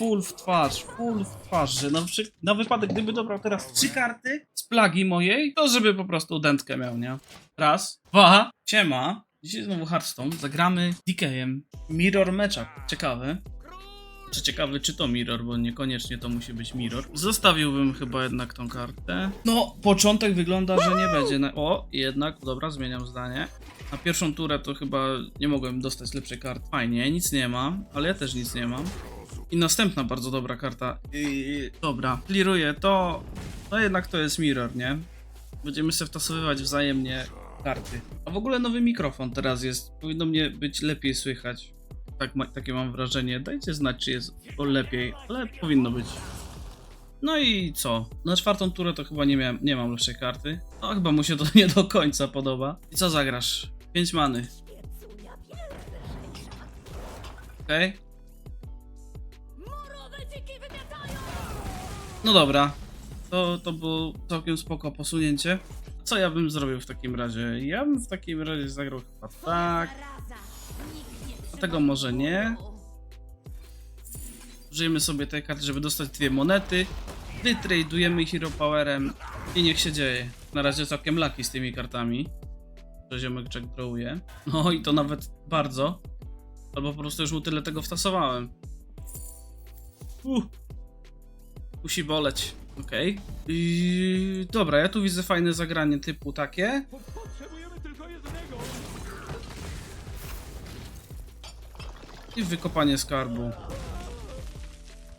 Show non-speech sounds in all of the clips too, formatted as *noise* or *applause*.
full w twarz, full w twarz, że na, przy... na wypadek, gdyby dobrał teraz trzy karty z plagi mojej, to żeby po prostu dętkę miał, nie? Raz, dwa, siema. Dzisiaj znowu Hearthstone, zagramy DK-em. Mirror Matchup, ciekawy. Czy ciekawy, czy to mirror, bo niekoniecznie to musi być mirror. Zostawiłbym chyba jednak tą kartę. No, początek wygląda, że nie będzie. Na... O, jednak, dobra, zmieniam zdanie. Na pierwszą turę to chyba nie mogłem dostać lepszej karty. Fajnie, nic nie mam, ale ja też nic nie mam. I następna bardzo dobra karta. Yy, dobra, clearuję to. No jednak to jest mirror, nie? Będziemy sobie wtasowywać wzajemnie karty. A w ogóle nowy mikrofon teraz jest. Powinno mnie być lepiej słychać. Tak, ma, takie mam wrażenie. Dajcie znać, czy jest o lepiej, ale powinno być. No i co? Na czwartą turę to chyba nie, miałem, nie mam lepszej karty. No chyba mu się to *laughs* nie do końca podoba. I co zagrasz? 5 many. Okej. No dobra. To, to było całkiem spoko posunięcie. Co ja bym zrobił w takim razie? Ja bym w takim razie zagrał chyba tak. Tego może nie. Użyjemy sobie tej karty, żeby dostać dwie monety. Wytradujemy Hero Powerem i niech się dzieje. Na razie całkiem laki z tymi kartami. Że ziomek Jack drawuje. No i to nawet bardzo. Albo po prostu już mu tyle tego wtasowałem. Uh. Musi boleć. Okej. I Dobra, ja tu widzę fajne zagranie typu takie. Potrzebujemy tylko jednego! I wykopanie skarbu.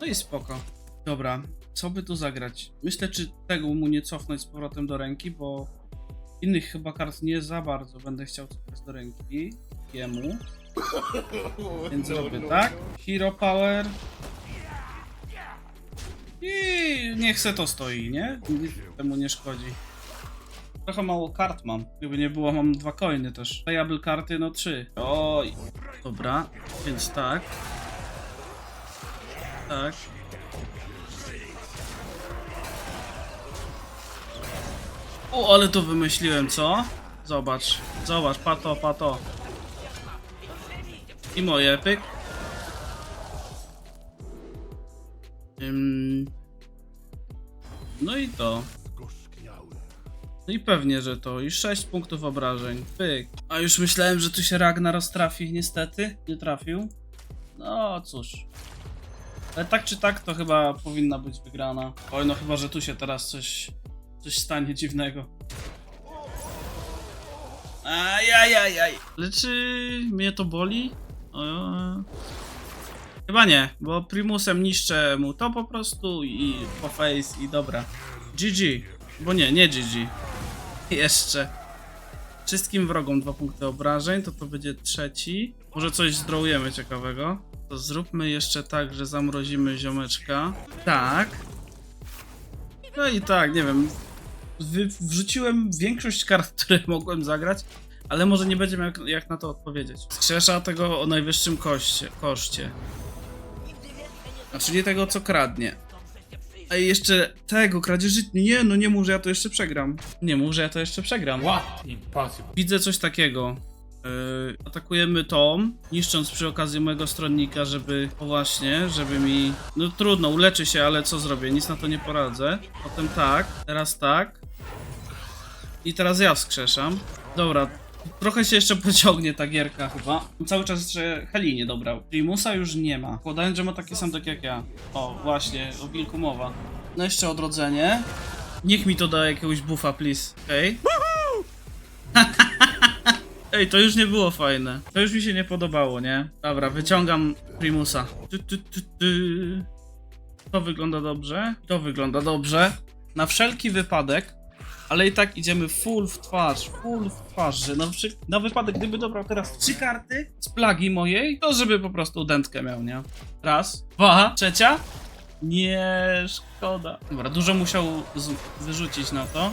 No i spoko. Dobra, co by tu zagrać? Myślę, czy tego mu nie cofnąć z powrotem do ręki, bo innych chyba kart nie za bardzo będę chciał cofnąć do ręki. Jemu. Więc zrobię tak. Hero Power. I niech se to stoi, nie? Temu nie szkodzi. Trochę mało kart mam. Gdyby nie było, mam dwa coiny też. Playable karty, no trzy. Oj. Dobra, więc tak. Tak. O, ale to wymyśliłem, co? Zobacz, zobacz, pato, pato. I moje, pyk. To. No i pewnie, że to. I 6 punktów obrażeń. Pyk. A już myślałem, że tu się Ragnaros trafi. Niestety, nie trafił. No cóż. Ale tak czy tak, to chyba powinna być wygrana. Oj, no chyba, że tu się teraz coś, coś stanie dziwnego. Ajajajaj. Ale czy mnie to boli? O, Chyba nie, bo Primusem niszczę mu to po prostu i po face i dobra. GG. Bo nie, nie GG. Jeszcze. Wszystkim wrogom dwa punkty obrażeń, to to będzie trzeci. Może coś zdrołujemy ciekawego. To zróbmy jeszcze tak, że zamrozimy ziomeczka. Tak. No i tak, nie wiem. Wy, wrzuciłem większość kart, *laughs* które mogłem zagrać, ale może nie będzie miał jak, jak na to odpowiedzieć. Skrzesza tego o najwyższym koście, koszcie. Znaczy nie tego, co kradnie. A i jeszcze tego, kradzieży... Nie, no nie mów, że ja to jeszcze przegram. Nie mów, że ja to jeszcze przegram. What? Impossible. Widzę coś takiego. Yy, atakujemy Tom, niszcząc przy okazji mojego stronnika, żeby... O właśnie, żeby mi... No trudno, uleczy się, ale co zrobię? Nic na to nie poradzę. Potem tak, teraz tak. I teraz ja wskrzeszam. Dobra, trochę się jeszcze pociągnie ta gierka chyba. Cały czas jeszcze Heli nie dobrał. Primusa już nie ma. Podając, że ma taki sam tak jak ja. O, właśnie, o wilku mowa. No jeszcze odrodzenie. Niech mi to da jakiegoś buffa, please. Okej. *laughs* Ej, to już nie było fajne. To już mi się nie podobało, nie? Dobra, wyciągam Primusa. Tu, tu, tu, tu. To wygląda dobrze. To wygląda dobrze. Na wszelki wypadek, ale i tak idziemy full w twarz, full w twarz, że na, na wypadek, gdyby dobrał teraz trzy karty z plagi mojej, to żeby po prostu dętkę miał, nie? Raz, dwa, trzecia. Nie, szkoda. Dobra, dużo musiał wyrzucić na to.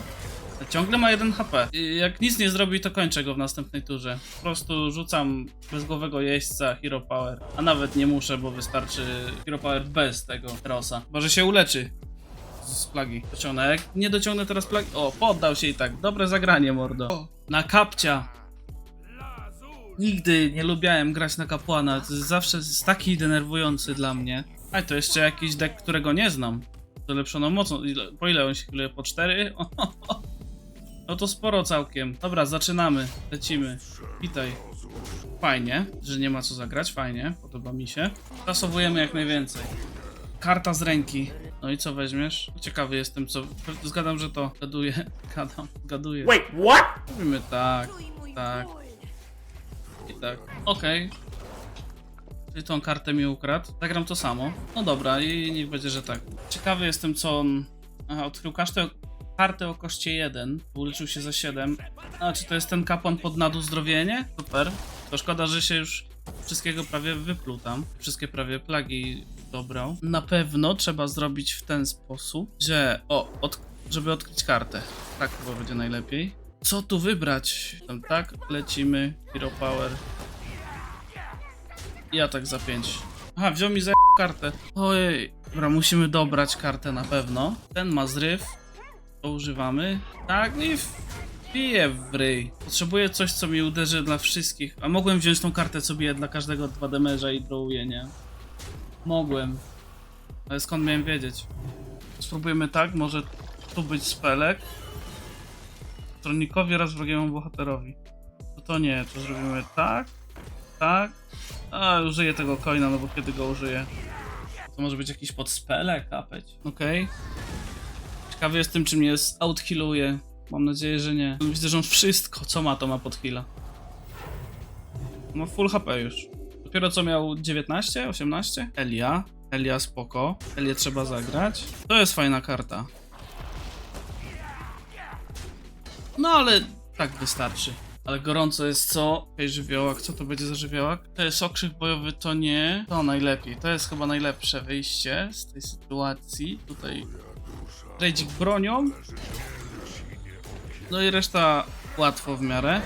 Ciągle ma 1 HP. Jak nic nie zrobi, to kończę go w następnej turze. Po prostu rzucam bezgłowego jeźdźca Hero Power. A nawet nie muszę, bo wystarczy Hero Power bez tego Rosa. Może się uleczy z plagi. Dociągnę. Jak nie dociągnę teraz plagi... O, poddał się i tak. Dobre zagranie, mordo. Na kapcia. Nigdy nie lubiałem grać na kapłana. To jest zawsze jest taki denerwujący dla mnie. A to jeszcze jakiś deck, którego nie znam. Z ulepszoną mocą. Ile- Po ile on się healuje? Po 4? *laughs* No to sporo całkiem. Dobra, zaczynamy. Lecimy. Witaj. Fajnie, że nie ma co zagrać. Fajnie, podoba mi się. Tasowujemy jak najwięcej. Karta z ręki. No i co weźmiesz? Ciekawy jestem, co. Zgadam, że to. Gaduję. *laughs* Gadam. Gaduję. Wait, what? Robimy tak, tak i tak. Okej. Czyli tą kartę mi ukradł. Zagram to samo. No dobra, i niech będzie, że tak. Ciekawy jestem, co on... Aha, odkrył kartę, kartę o koszcie 1. Uleczył się za 7. A, czy to jest ten kapłan pod naduzdrowienie? Super. To szkoda, że się już wszystkiego prawie wypluł tam. Wszystkie prawie plagi dobrał. Na pewno trzeba zrobić w ten sposób, że... O, od, żeby odkryć kartę. Tak chyba będzie najlepiej. Co tu wybrać? Tam tak, lecimy. Hero Power. I atak za 5. Aha, wziął mi za kartę. Ojej. Dobra, musimy dobrać kartę na pewno. Ten ma zryw. To używamy. Tak, i wbiję w ryj. Potrzebuję coś, co mi uderzy dla wszystkich. A mogłem wziąć tą kartę, co bije dla każdego 2 damage'a i drawuje, nie? Mogłem. Ale skąd miałem wiedzieć? Spróbujemy tak, może tu być spelek. Stronnikowi oraz wrogiemu bohaterowi. To to nie, to zrobimy tak, tak. A, użyję tego coina, no bo kiedy go użyję? To może być jakiś podspelek, kapeć. Okej. Ciekawy jestem, czy mnie outhilluje. Mam nadzieję, że nie. Widzę, że on wszystko, co ma, to ma pod heala. Ma full HP już. Dopiero co miał 19, 18? Elia. Elia spoko. Elię trzeba zagrać. To jest fajna karta. No ale tak wystarczy. Ale gorąco jest co? Ej, żywiołak, co to będzie za żywiołak? To jest okrzyk bojowy, to nie. To najlepiej. To jest chyba najlepsze wyjście z tej sytuacji. Tutaj Rajdzik bronią. No i reszta łatwo w miarę.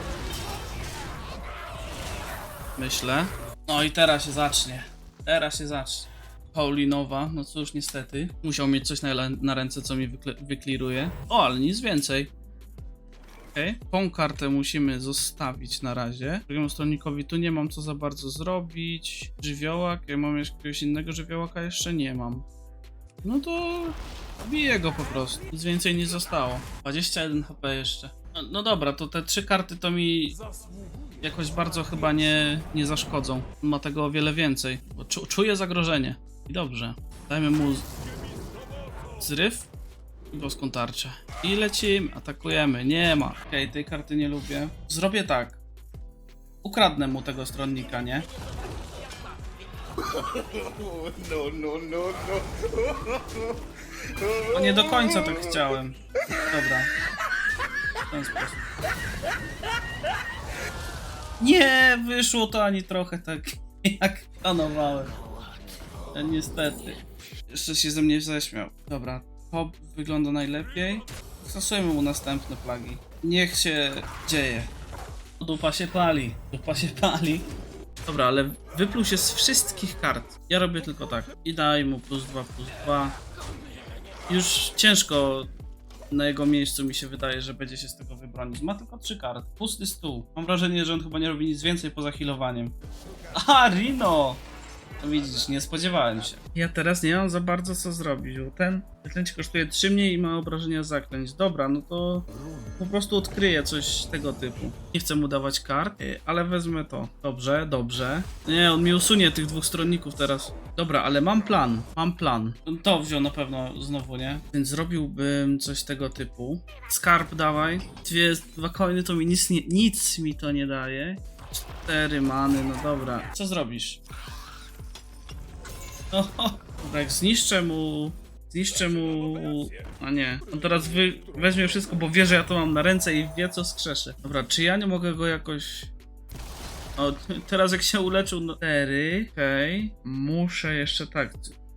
Myślę. No i teraz się zacznie. Teraz się zacznie. Paulinowa, no cóż, niestety. Musiał mieć coś na, na ręce, co mi wykliruje. O, ale nic więcej. Okej, tą kartę musimy zostawić na razie. Drugiemu stronikowi tu nie mam co za bardzo zrobić. Żywiołak, ja mam jakiegoś innego żywiołaka, jeszcze nie mam. No to biję go po prostu. Nic więcej nie zostało. 21 HP jeszcze. No, no dobra, to te trzy karty to mi jakoś bardzo chyba nie, nie zaszkodzą. Ma tego o wiele więcej. Bo czu, czuję zagrożenie. I dobrze. Dajmy mu zryw i boską tarczę. I lecimy, atakujemy. Nie ma. Okej, tej karty nie lubię. Zrobię tak. Ukradnę mu tego stronnika, nie? No, no, no, no. No nie do końca tak chciałem. Dobra. W ten sposób. Nie wyszło to ani trochę tak, *laughs* jak planowałem. No, niestety. Jeszcze się ze mnie zaśmiał. Dobra, to wygląda najlepiej. Stosujemy mu następne plagi. Niech się dzieje. Dupa się pali. Dupa się pali. Dobra, ale wypluł się z wszystkich kart. Ja robię tylko tak. I daj mu plus 2, plus 2. Już ciężko na jego miejscu mi się wydaje, że będzie się z tego wybronić. Ma tylko trzy karty. Pusty stół. Mam wrażenie, że on chyba nie robi nic więcej poza healowaniem. *laughs* A, Rino! To widzisz, nie spodziewałem się. Ja teraz nie mam za bardzo co zrobić, bo ten zaklęcie kosztuje 3 mniej i ma obrażenia zaklęć. Dobra, no to po prostu odkryję coś tego typu. Nie chcę mu dawać kart, ale wezmę to. Dobrze, dobrze. Nie, on mi usunie tych dwóch stronników teraz. Dobra, ale mam plan, mam plan. To wziął na pewno znowu, nie? Więc zrobiłbym coś tego typu. Skarb dawaj. Dwie, dwa coiny to mi nic, nie, nic mi to nie daje. Cztery many, no dobra. Co zrobisz? No, dobra, jak zniszczę mu... Zniszczę mu... A nie, on teraz wy... weźmie wszystko, bo wie, że ja to mam na ręce i wie, co skrzeszy. Dobra, czy ja nie mogę go jakoś... O, *laughs* teraz jak się uleczył, no... Cztery, okej. Muszę jeszcze tak...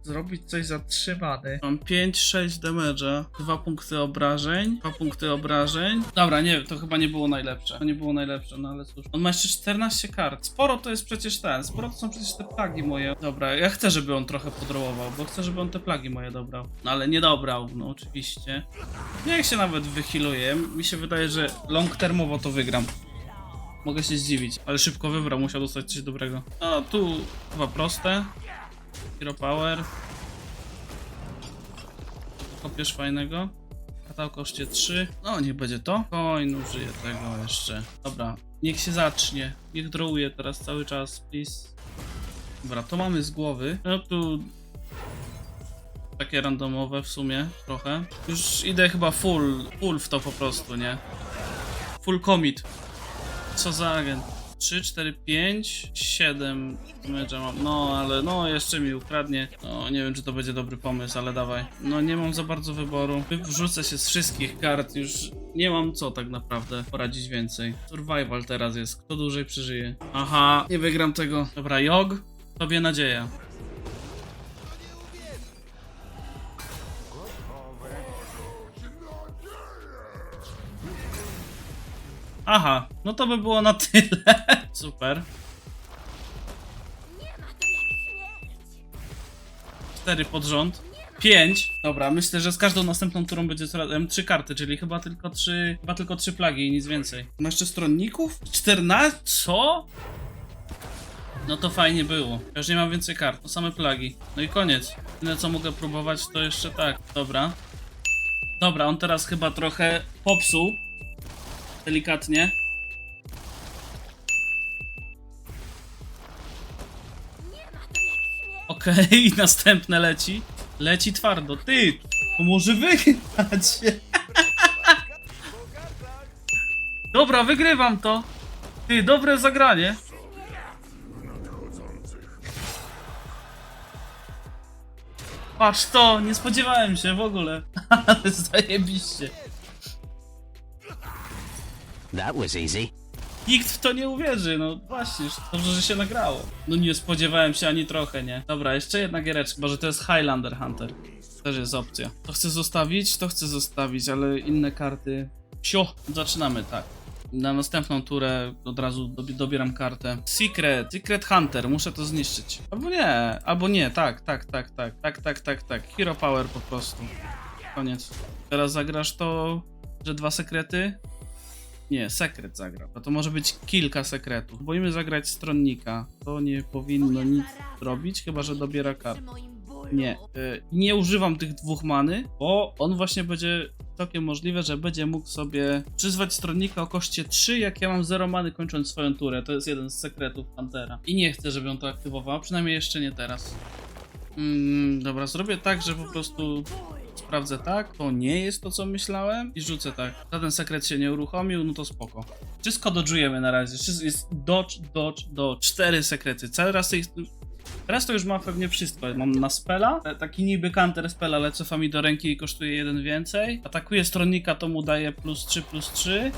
Zrobić coś zatrzymane. Mam 5-6 damage'a, 2 punkty obrażeń, 2 punkty obrażeń. Dobra, nie, to chyba nie było najlepsze. To nie było najlepsze, no ale cóż. On ma jeszcze 14 kart. Sporo to jest przecież ten, sporo to są przecież te plagi moje. Dobra, ja chcę, żeby on trochę podrołował, bo chcę, żeby on te plagi moje dobrał. No ale nie dobrał, no oczywiście. Niech się nawet wychiluje. Mi się wydaje, że long termowo to wygram. Mogę się zdziwić, ale szybko wybrał, musiał dostać coś dobrego. No tu chyba proste. Hero Power. Kopiesz fajnego. Katal koszcie 3. No, niech będzie to. Coin użyję tego jeszcze. Dobra, niech się zacznie. Niech drawuje teraz cały czas, please. Dobra, to mamy z głowy. No tu takie randomowe w sumie trochę. Już idę chyba full, full w to po prostu, nie? Full commit. Co za agent? 3, 4, 5, 7 mecza mam. No, ale no, jeszcze mi ukradnie. No, nie wiem, czy to będzie dobry pomysł, ale dawaj. No, nie mam za bardzo wyboru. Wrzucę się z wszystkich kart, już nie mam co tak naprawdę poradzić więcej. Survival teraz jest, kto dłużej przeżyje. Aha, nie wygram tego. Dobra, Jog, tobie nadzieja. Aha, no to by było na tyle. *laughs* Super. Cztery pod rząd. Pięć. Dobra, myślę, że z każdą następną turą będzie coraz em, trzy karty, czyli chyba tylko trzy, chyba tylko trzy plagi i nic więcej. Masz jeszcze stronników? 14? Co? No to fajnie było. Ja już nie mam więcej kart, to same plagi. No i koniec. Tyle co mogę próbować to jeszcze tak. Dobra. Dobra, on teraz chyba trochę popsuł. Delikatnie. Okej, *laughs* następne leci. Leci twardo. Ty, to może wygrać. *laughs* Dobra, wygrywam to. Ty, dobre zagranie. Patrz to, nie spodziewałem się w ogóle. *laughs* Ale zajebiście. That was easy. Nikt w to nie uwierzy, no właśnie, dobrze, że się nagrało. No nie spodziewałem się ani trochę, nie? Dobra, jeszcze jedna giereczka, może to jest Highlander Hunter. Też jest opcja. To chcę zostawić, to chcę zostawić, ale inne karty... Sio, zaczynamy, tak. Na następną turę od razu dobi- dobieram kartę. Secret, Secret Hunter, muszę to zniszczyć. Albo nie, albo nie, tak, tak, tak, tak, tak, tak, tak, tak. Hero Power po prostu. Koniec. Teraz zagrasz to, że dwa sekrety, nie, sekret zagrał. No to może być kilka sekretów. Boimy zagrać stronnika. To nie powinno nic robić, chyba że dobiera kart. Nie. y, nie używam tych dwóch many, bo on właśnie będzie całkiem możliwe, że będzie mógł sobie przyzwać stronnika o koszcie 3, jak ja mam 0 many kończąc swoją turę. To jest jeden z sekretów Pantera. I nie chcę, żeby on to aktywował, przynajmniej jeszcze nie teraz. Mm, dobra, zrobię tak, że po prostu sprawdzę tak, to nie jest to co myślałem i rzucę tak. Żaden sekret się nie uruchomił, no to spoko. Wszystko dodżujemy na razie. Wszystko jest dodge, dodge, dodge. Cztery sekrety. Teraz jest, teraz to już mam pewnie wszystko. Mam na spela, e, taki niby counter spell, ale cofa mi do ręki i kosztuje jeden więcej. Atakuje stronnika, to mu daje plus 3, plus 3.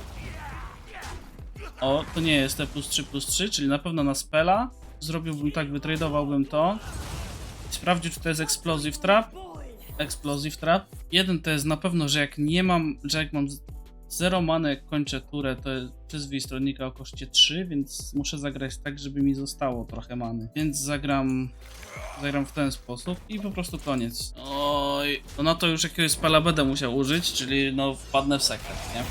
O, to nie jest te plus 3, plus 3, czyli na pewno na spela. Zrobiłbym tak, wytradowałbym to. Sprawdził, czy to jest Explosive Trap. Explosive Trap. Jeden to jest na pewno, że jak nie mam, że jak mam z- zero many, jak kończę turę, to jest przyzwij stronnika o koszcie 3, więc muszę zagrać tak, żeby mi zostało trochę many. Więc zagram, zagram w ten sposób i po prostu koniec. Oj, no na to już jakiegoś spela będę musiał użyć, czyli no wpadnę w sekret, nie?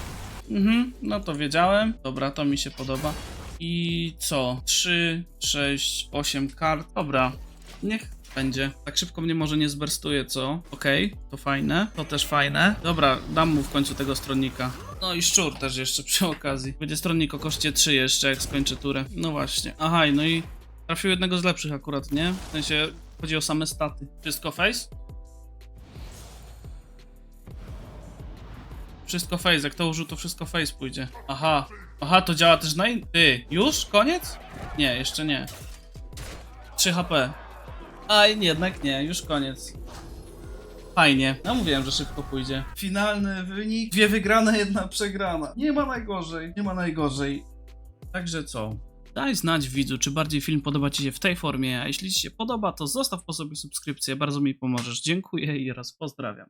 Mhm, no to wiedziałem. Dobra, to mi się podoba. I co? 3, 6, 8 kart. Dobra, niech będzie. Tak szybko mnie może nie zberstuje, co? Okej, to fajne. To też fajne. Dobra, dam mu w końcu tego stronnika. No i szczur też jeszcze przy okazji. Będzie stronnik o koszcie 3 jeszcze, jak skończę turę. No właśnie. Aha, no i trafił jednego z lepszych akurat, nie? W sensie chodzi o same staty. Wszystko face? Wszystko face, jak to użył, to wszystko face pójdzie. Aha. Aha, to działa też na in... Ty, już? Koniec? Nie, jeszcze nie. 3 HP. Aj, jednak nie, już koniec. Fajnie. No mówiłem, że szybko pójdzie. Finalny wynik. Dwie wygrane, jedna przegrana. Nie ma najgorzej, nie ma najgorzej. Także co? Daj znać widzu, czy bardziej film podoba Ci się w tej formie, a jeśli Ci się podoba, to zostaw po sobie subskrypcję, bardzo mi pomożesz. Dziękuję i raz pozdrawiam.